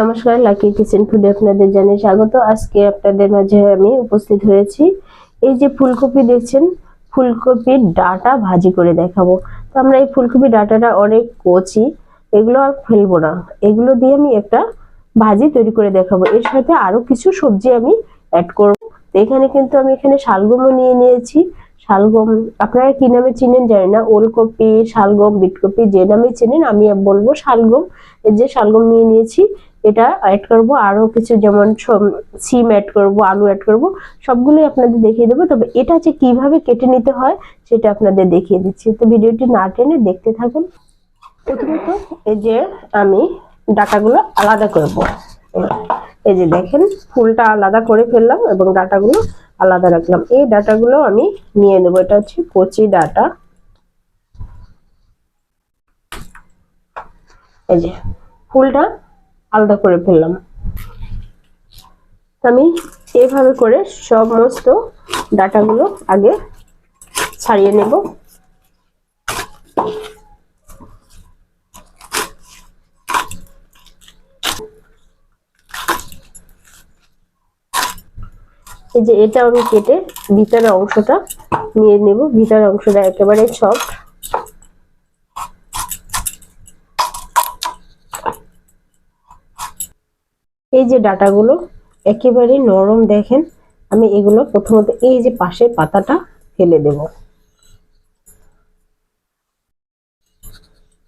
নমস্কার, lucky kitchen ফুডে আপনাদের জানাই স্বাগত। আজকে আপনাদের মাঝে আমি উপস্থিত হয়েছি। এই যে ফুলকপি দেখছেন, ফুলকপির ডাটা ভাজি করে দেখাবো। তো আমরা এই ফুলকপি ডাটাটা অনেক কচি, এগুলো আর ফেলব না। এগুলো দিয়ে আমি একটা ভাজি তৈরি করে দেখাবো। এর সাথে আরও কিছু সবজি আমি অ্যাড করব। এখানে কিন্তু আমি এখানে শালগমও নিয়ে নিয়েছি। শালগম, আপনারা কি নামে চিনেন জানি না, ওলকপি, শালগম, বিটকপি, যে নামে চেনেন, আমি বলব শালগম, এই যে শালগম নিয়ে নিয়েছি, এটা অ্যাড করব, আরও কিছু যেমন সম- সিম অ্যাড করব, আলু অ্যাড করব, সবগুলোই আপনাদের দেখিয়ে দেবো, তবে এটা যে কীভাবে কেটে নিতে হয়, সেটা আপনাদের দেখিয়ে দিচ্ছি। তো ভিডিওটি না টেনে দেখতে থাকুন। প্রথমত এই যে আমি ডাটাগুলো আলাদা করব। এই যে দেখেন, ফুলটা আলাদা করে ফেললাম এবং ডাটাগুলো আলাদা রাখলাম। এই ডাটাগুলো আমি নিয়ে নেব। এটা হচ্ছে কচি ডাটা। এই যে ফুলটা আলাদা করে ফেললাম। আমি এভাবে করে সমস্ত ডাটাগুলো আগে ছাড়িয়ে নেব। এই যে এটা আমি কেটে ভিতরের অংশটা নিয়ে নেব। ভিতরের অংশটা একেবারে সব এই যে ডাটাগুলো একেবারে নরম দেখেন, আমি এগুলো প্রথমত এই যে পাশের পাতাটা ফেলে দেব।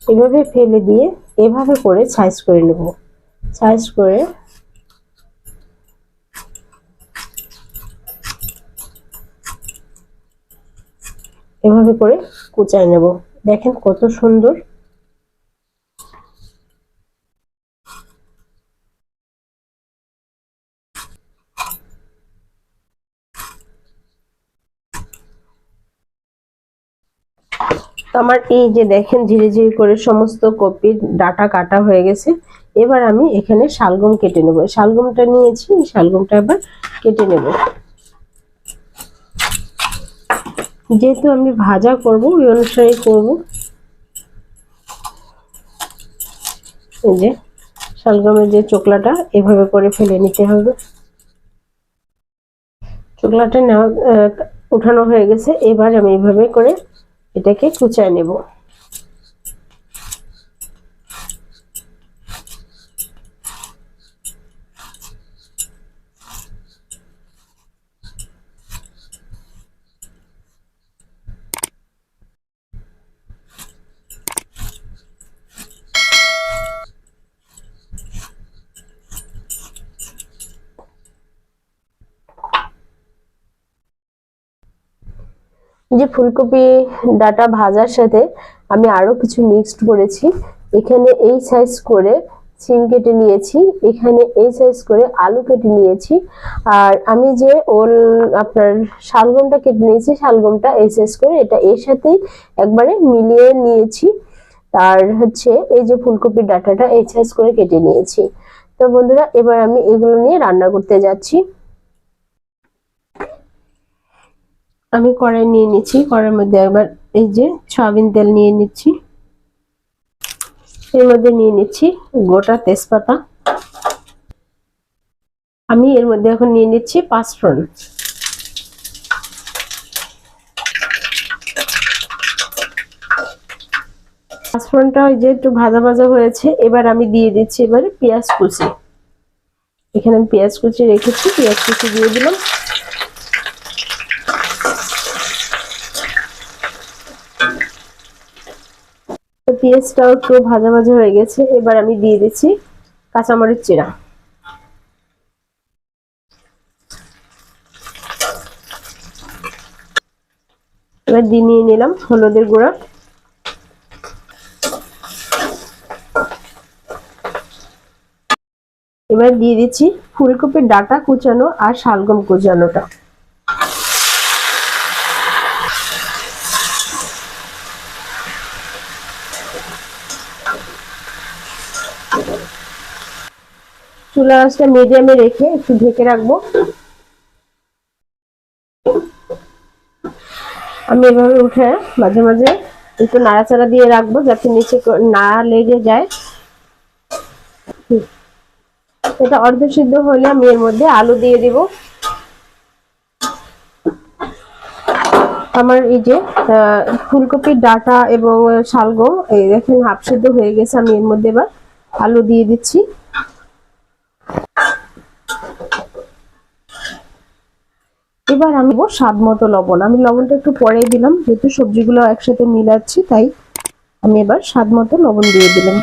এভাবে ফেলে দিয়ে এভাবে করে সাইজ করে নেব। সাইজ করে এভাবে করে কুচায় নেব। দেখেন কত সুন্দর। আমার এই যে দেখেন ধীরে ধীরে করে সমস্ত কপির ডাটা কাটা হয়ে গেছে। এবার আমি এখানে শালগম কেটে নেব। শালগমটা নিয়েছি শালগমটা এবার কেটে নেব। যেহেতু আমি ভাজা করব, ওই অনুসারে করব। এই যে শালগমের যে চোকলাটা, এভাবে করে ফেলে নিতে হবে। চোকলাটা নেওয়া উঠানো হয়ে গেছে। এবার আমি এভাবে করে এটাকে কুচায় নেব। যে ফুলকপি ডাটা ভাজার সাথে আমি আরও কিছু মিক্সড করেছি। এখানে এই সাইজ করে সিম কেটে নিয়েছি, এখানে এই সাইজ করে আলু কেটে নিয়েছি। আর আমি যে ওল আপনার শালগমটা কেটে নিয়েছি, শালগমটা এই সাইজ করে এটা এর সাথেই একবারে মিলিয়ে নিয়েছি। আর হচ্ছে এই যে ফুলকপির ডাটাটা এই সাইজ করে কেটে নিয়েছি। তো বন্ধুরা, এবার আমি এগুলো নিয়ে রান্না করতে যাচ্ছি। আমি কড়াই নিয়ে নিচ্ছি। কড়াইয়ের মধ্যে একবার এই যে সয়াবিন তেল নিয়ে নিচ্ছি। এর মধ্যে নিয়ে নিচ্ছি গোটা তেজপাতা। আমি এর মধ্যে এখন নিয়ে নিচ্ছি পাঁচফোড়ন। পাঁচফোড়নটা ওই যে একটু ভাজা ভাজা হয়েছে, এবার আমি দিয়ে দিচ্ছি এবারে পেঁয়াজ কুচি। এখানে আমি পেঁয়াজ কুচি রেখেছি, পেঁয়াজ কুচি দিয়ে দিলাম। পেঁয়াজটাও একটু ভাজা ভাজা হয়ে গেছে, এবার আমি দিয়ে দিচ্ছি কাঁচামরিচ চিরা এবার দিয়ে নিয়ে নিলাম হলুদের গুঁড়া। এবার দিয়ে দিচ্ছি ফুলকপির ডাটা কুচানো আর শালগম কুচানোটা। চুলা আঁচটা মিডিয়ামে রেখে একটু ঢেকে রাখব। আমি এভাবে উঠে মাঝে মাঝে একটু নাড়াচাড়া দিয়ে রাখব যাতে নিচে না লেগে যায়। এটা অর্ধ সিদ্ধ হলে আমি এর মধ্যে আলু দিয়ে দিব। আমার এই যে ফুলকপির ডাটা এবং শালগম, এই দেখেন হাফ সিদ্ধ হয়ে গেছে, আমি এর মধ্যে এবার আলু দিয়ে দিচ্ছি। এবার আমি স্বাদ মতো লবণ। আমি লবণটা একটু পরে দিলাম, যেহেতু সবজিগুলো একসাথে মিলাচ্ছি, তাই আমি এবার স্বাদ মতো লবণ দিয়ে দিলাম।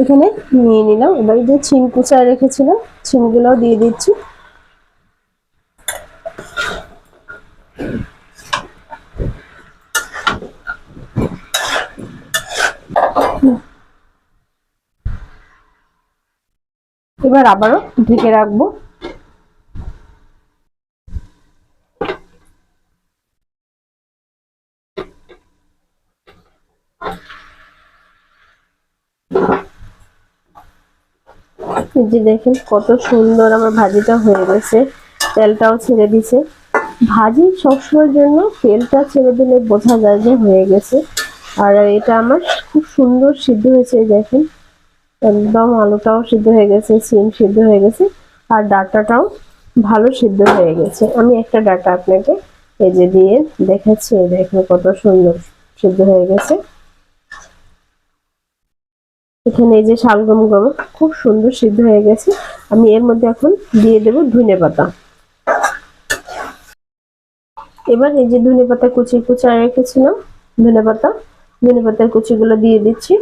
এখানে নিয়ে নিলাম। এবার যে ছিম কুচায় রেখেছিলাম ছিমগুলোও দিয়ে দিচ্ছি। এবার আবারও ঢেকে রাখব। যে দেখেন কত সুন্দর আমার ভাজিটা হয়ে গেছে। তেলটাও ছেড়ে দিছে। ভাজি সবসময়ের জন্য তেলটা ছেড়ে দিলে বোঝা যায় যে হয়ে গেছে। আর এটা আমার খুব সুন্দর সিদ্ধ হয়েছে দেখেন। একদম আলুটাও সিদ্ধ হয়ে গেছে, সিম সিদ্ধ হয়ে গেছে, আর ডাটাটাও ভালো সিদ্ধ হয়ে গেছে। আমি একটা ডাটা আপনাকে এই যে দিয়ে দেখাচ্ছি দেখেন কত সুন্দর সিদ্ধ হয়ে গেছে। এখানে এই যে শালগম গম খুব সুন্দর সিদ্ধ হয়ে গেছে। আমি এর মধ্যে এখন দিয়ে দেব ধনে পাতা। এবার এই যে ধনে পাতা কুচি কুচি রেখেছিলাম, ধনে পাতা। ধনে পাতার কুচিগুলো দিয়ে দিচ্ছি।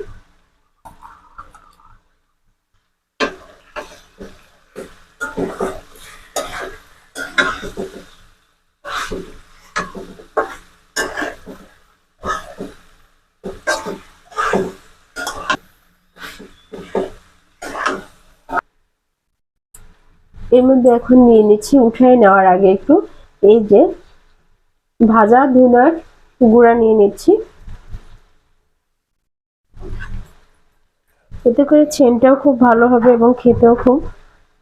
এর মধ্যে এখন নিয়ে নিচ্ছি উঠাই নেওয়ার আগে একটু। এই যে ভাজা ধুনার গুঁড়া নিয়ে নিচ্ছি। এতে করে ছেনটাও খুব ভালো হবে এবং খেতেও খুব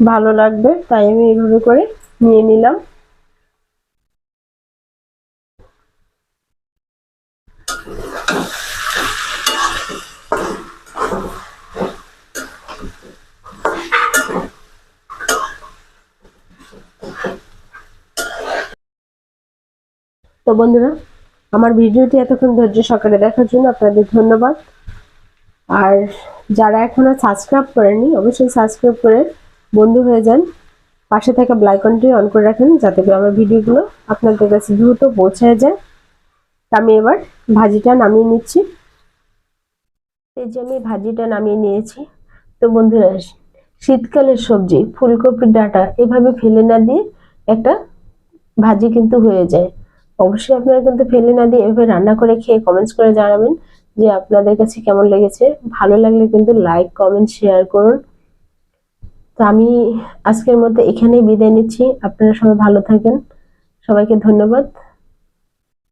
ভালো লাগবে, তাই আমি এইভাবে করে নিয়ে নিলাম। তো বন্ধুরা, আমার ভিডিওটি এতক্ষণ ধৈর্য সকালে দেখার জন্য আপনাদের ধন্যবাদ। আর যারা এখনও সাবস্ক্রাইব করেনি অবশ্যই সাবস্ক্রাইব করে বন্ধু হয়ে যান। পাশে থাকা ব্লাইকনটি অন করে রাখেন যাতে করে আমার ভিডিওগুলো আপনাদের কাছে দ্রুত পৌঁছায় যায়। তা আমি এবার ভাজিটা নামিয়ে নিচ্ছি। এই যে আমি ভাজিটা নামিয়ে নিয়েছি। তো বন্ধুরা শীতকালের সবজি, ফুলকপির ডাঁটা এভাবে ফেলে না দিয়ে একটা ভাজি কিন্তু হয়ে যায়। অবশ্যই আপনারা কিন্তু ফেলে না দিয়ে এভাবে রান্না করে খেয়ে কমেন্টস করে জানাবেন যে আপনাদের কাছে কেমন লেগেছে। ভালো লাগলে কিন্তু লাইক কমেন্ট শেয়ার করুন। তো আমি আজকের মধ্যে এখানেই বিদায় নিচ্ছি। আপনারা সবাই ভালো থাকেন। সবাইকে ধন্যবাদ।